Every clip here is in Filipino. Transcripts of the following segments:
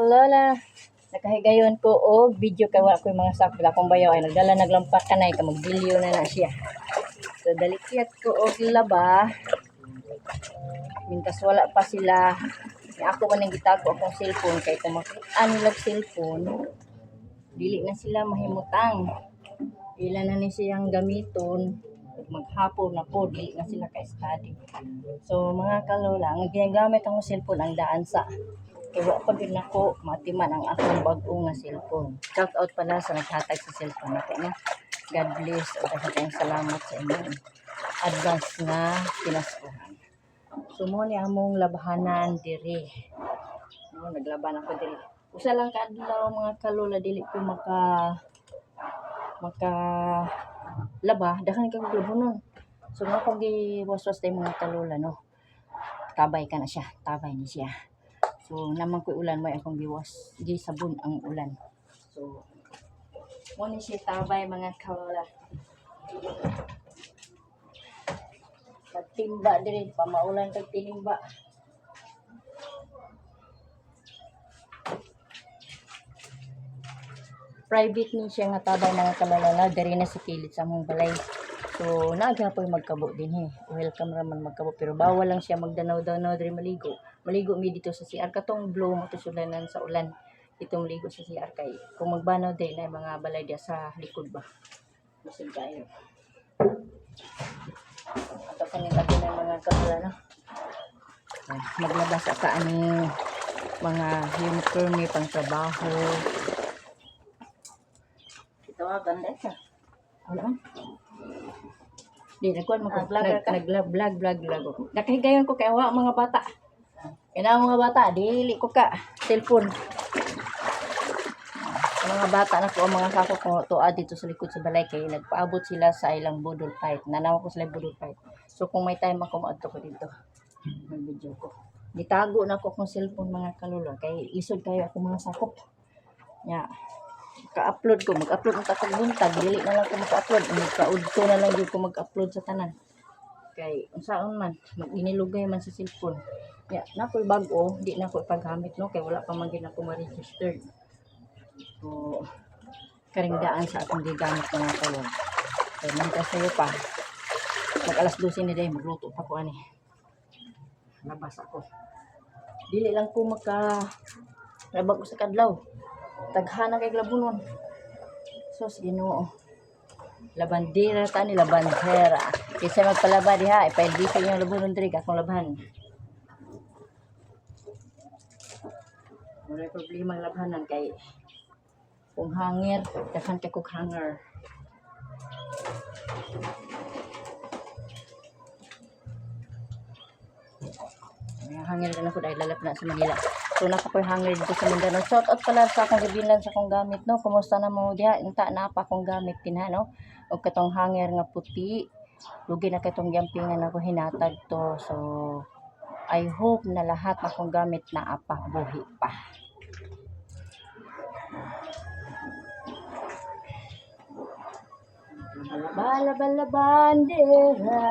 Lola, nakahigayon ko og video kay wa ko yung mga sak bila kong bayaw ay nagdala naglampak kanay ka magbilyo na na siya. So dalikiyat ko og laba. Mintas wala pa sila. Ako man ang gitago akong cellphone kay kung makita nila cellphone dili na sila mahimutang. Ila na ni siyang gamiton maghapon na po, dili na sila ka-study. So, mga kalola, ang ginagamit ang cellphone ang daan sa kaya pa din ako matiman ang akong bago nga cellphone. Shout out pala sa naghatag sa cellphone natin. No? God bless o daghang salamat sa inyo. Advance nga pinaskuhan. So mo ni among labahanan diri. No, naglaban ako diri. Usa lang ka adlaw mga kalola dili ko maka maka laba daghan kang labanon. So nga pag giwaswas tay mga kalola no. Tabay ka na siya, tabay ni siya. So, naman ko ulan, may akong giwas. Di sabon ang ulan. So, mo ni siya tabay mga kawala. Pagtimba din, pamaulan kag. Private ni siya nga tabay mga kalalala, diri na sa kilid sa mong balay. So, nagapoy magkabo din he. Welcome raman magkabo. Pero bawal lang siya magdanaw-danaw diri maligo. Maligo mi dito sa CR. Katong blow mo to sulanan sa ulan. Dito maligo sa CR kay. Kung magbanaw din na mga balay dia sa likod ba. Masig kayo. Ato sa nila din ang mga kasula no. Maglabas sa ani mga uniform ni pang trabaho. Ito ah, ganda siya. Ano? Di, nagkuhan mo ko. Ah, ka? Nag-vlog, vlog, vlog, vlog ako. Nakahigayon ko kay awa mga bata. Kaya mga bata, dili ko ka. Cellphone. Ang mga bata na ko, ang mga kako ko tuwa dito sa likod sa balay kay nagpaabot sila sa ilang budol fight. Nanawa ko sila budol fight. So kung may time ako, maadto ko dito. May video ko. Gitago na ko kung cellphone mga kalula. Kay isod kayo ako mga sakop. Ya. Ka-upload ko. Mag-upload ng takong buntag. Dili na lang ko mag-upload. Magka-udto na lang yun ko mag-upload sa tanan. Kay, unsaon man, mag-inilugay man sa cellphone. Ya, na ako'y bago, di na ako paggamit no, kay wala pa man gid ako ma-registered. So, karingdaan sa akong gigamit mga kalon. Kaya man ka sa'yo pa, mag alas 12 ni day, magluto pa ko ani. Labas ako. Dili lang ko maka labag ko sa kadlaw. Taghana kay labunon. Sos Ginoo. Labandera ta ni labandera. Kasi magpalaba diha, ipailbisa yung labunon diri akong labahan. Wala problema ang labanan kay kung hangir, dakan kay kog hanger. May hangir na ako dahil lalap na sa Manila. So nakapoy hangir dito sa Mindanao. Shout out pala sa akong gabilan sa akong gamit no. Kumusta na mo diha? Inta na pa akong gamit kinha no. Og katong hangir nga puti. Lugi na katong yampingan ako hinatag to. So I hope na lahat akong gamit na apa buhi pa. Bala bala bandera.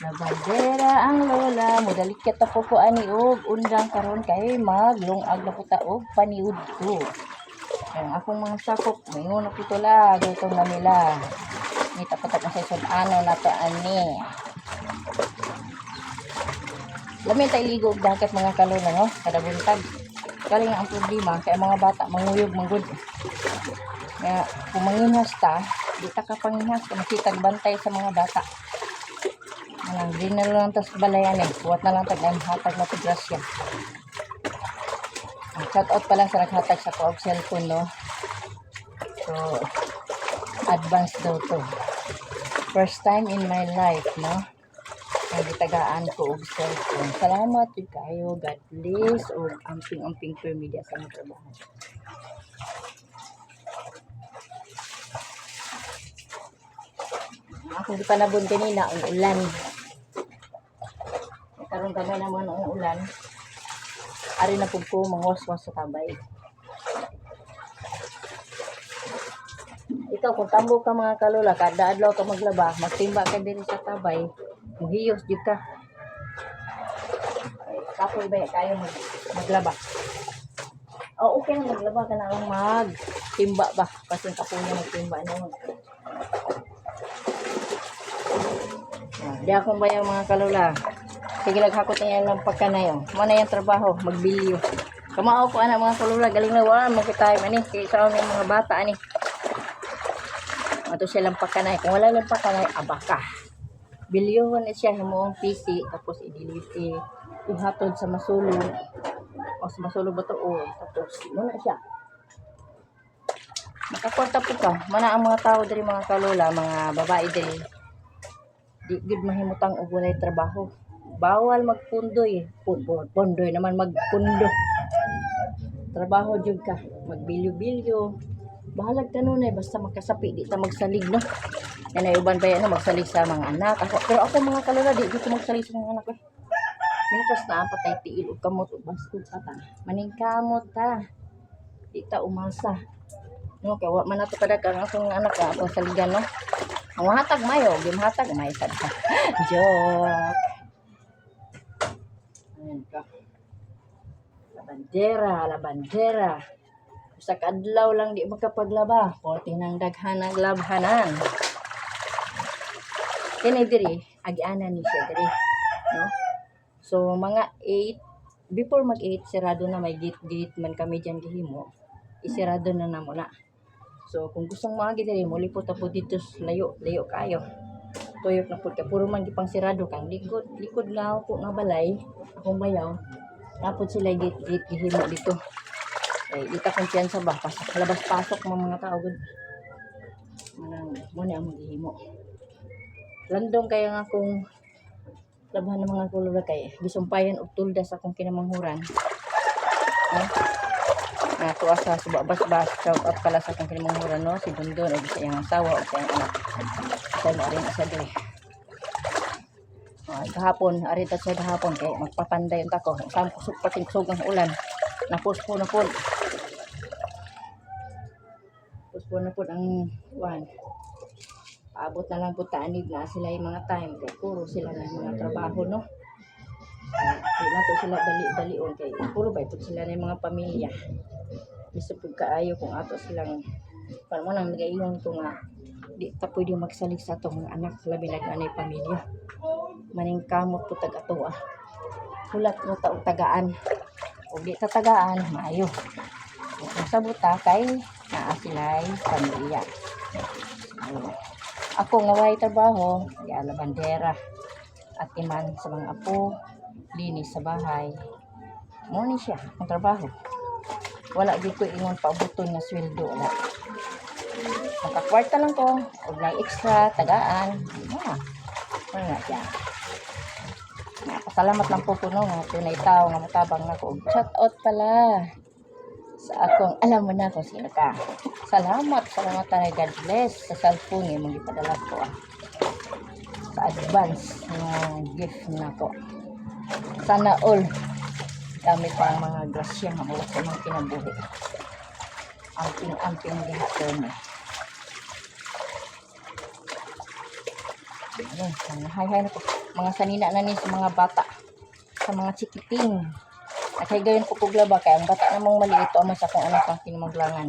Na bandera ang lola. Mudalikit ako ko ani og undang karon kay maglungag na puta og paniud ko. Ang akong mga sakop, mayon na putula, gutong na nila. May tapatak na sa isod ano na to ani. Lamin tayo ligo og dagat mga kalona no, kada buntag. Kali nga ang problema kay mga bata manguyog manggod. Nga kung manginhas ta, di ta ka panginhas kung makitag bantay sa mga bata. Ano, di na lang tas balayan eh. Buwat na lang tag ang hatag na tigrasya. Shout out pala sa naghatag sa ko og cellphone no. So advance daw to. First time in my life, no? Ang gitagaan ko og cellphone. Salamat yun kayo. God bless. O amping-amping per media sa mga trabaho. Ako di pa nabun kanina ang ulan. Karon kami naman ang ulan. Ari na pug ko mangwas-was sa tabay. Ikaw kung tambo ka mga kalula, kada adlaw ka maglaba, magtimba ka din sa tabay, muhiyos jud ka. Kapoy ba kayo mag, maglaba? Oh, okay na maglaba ka na lang mag timba ba kasi kapo niya magtimba noon. Ah, di ako ba yung mga kalula? Sige laghakot niya lang pagkanay oh. Mo na yung trabaho, magbilyo. Kamao ko anak mga kalula, galing na wala mo kita ani kay sa mga bata ani. Ato silang pagkanay. Kung wala lang pagkanay, abaka. Bilyohan na siya himoong PC tapos i-delete ihatod sa masulog o sa masulog ba to? O tapos muna siya. Makakwarta po ka. Mana ang mga tao diri mga kalula mga babae diri. Di gud mahimutang og walay trabaho. Bawal magpundoy. Pundoy pundoy naman magpundo. Trabaho jud ka. Magbilyo-bilyo bahalag tanunay basta makasapi di ta magsalig no yan ay uban pa yan no, magsalig sa mga anak ako pero ako mga kalula di ko magsalig sa mga anak ko Mintos na ang patay tiil ug kamot ug bastud pa ta. Maning kamot ta. Di ta umasa. No, kaya wa man nato kadag ang akong anak ka atong saligan no. Ang hatag mayo, gimhatag may sad ka. Joke. Ayan ka. La bandera, la bandera. Sa kadlaw lang di makapaglaba. Porti nang daghan ang labhanan. Kini diri, agianan ni siya diri. No? So, mga 8, before mag-8, sirado na may gate-gate man kami dyan gihimo. Isirado na na muna. So, kung gustong mga gitiri mo, lipot na po dito layo, layo kayo. Tuyok na po ka. Puro man gipang sirado kang likod, likod nga ako nga balay, akong bayaw. Tapos sila gate-gate gihimo dito. Eh, ita kumpiyansa ba? Pasok, labas-pasok mga mga tao. Manang, muna ang maghihimo. Landong kaya nga kung labahan ng mga kulura kay gisumpayan og tulda sa akong kinamanghuran. No? Na tuwa sa subabas-bas shout out pala sa akong kinamanghuran no si Dondon ug sa iyang asawa ug sa iyang anak. Sa na rin sa diri. Ah, kahapon, arita siya kahapon kay magpapanday ang tako. Sam kusog pating kusog ang ulan. Napuspo na po. Puspo na po ang one paabot na lang po taanib na sila yung mga time. Kay puro sila na mga trabaho no? Kaya nato sila dali-dalion kay puro ba ito sila na yung mga pamilya. Gusto po kaayo kung ato silang paano mo nang nagayon ko nga di ta pwede magsalig sa atong anak labi na ganay pamilya. Maning kamot po tag ato ah. Hulat mo taong tagaan. O di tatagaan maayo. Kung sa buta kay sila'y pamilya. Ako nga way trabaho, di ala bandera. At iman sa mga apo, linis sa bahay. Mo ni siya ang trabaho. Wala di ko ingon paabuton nga sweldo wala. Makakwarta lang ko, og na extra tagaan. Ah, wala na siya. Pasalamat lang po puno nga tunay tao nga matabang na ko. Shout out pala sa akong alam mo na kung sino ka. Salamat, salamat tayo. God bless sa cellphone eh, mong ipadala ko ah. Sa advance ng gift na ko. Sana all dami pa ang mga grasya nga mula sa mga kinabuhi. Amping-amping eh. Ayun, mga hay-hay na po. Mga sanina na ni sa mga bata. Sa mga chikiting. Kay gayon ko puglaba kay ang bata namang maliit o mas akong anak ang kinamaglangan.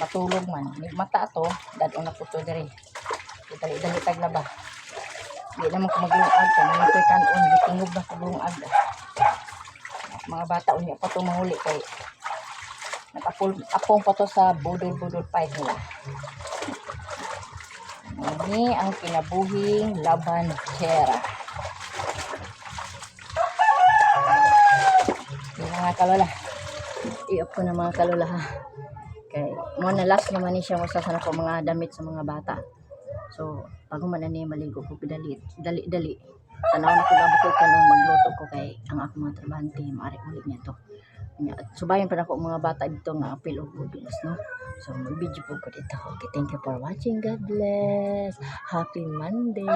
Matulog man. May mata to, dado na po to diri. Dali-dali taglaba. Di naman ko maglungag ka, naman ko'y kanon, di tingog na ko. Mga bata unya pa to mahuli kay nakapul apong pa to sa budol-budol fight nila. Ini ang kinabuhing laban Chera. Yung mga kalola. I-off ko na mga kalola ha. Kay, mo na last naman ni siya masasana ko mga damit sa mga bata. So, pag man ni maligo ko dali dali dali. Tanaw na ko labo ko kanang magluto ko kay ang ako mga trabahante maari ulit niya to. Subayan pa na ko mga bata dito nga apil og business no. So, mag-video po ko dito. Okay, thank you for watching. God bless. Happy Monday.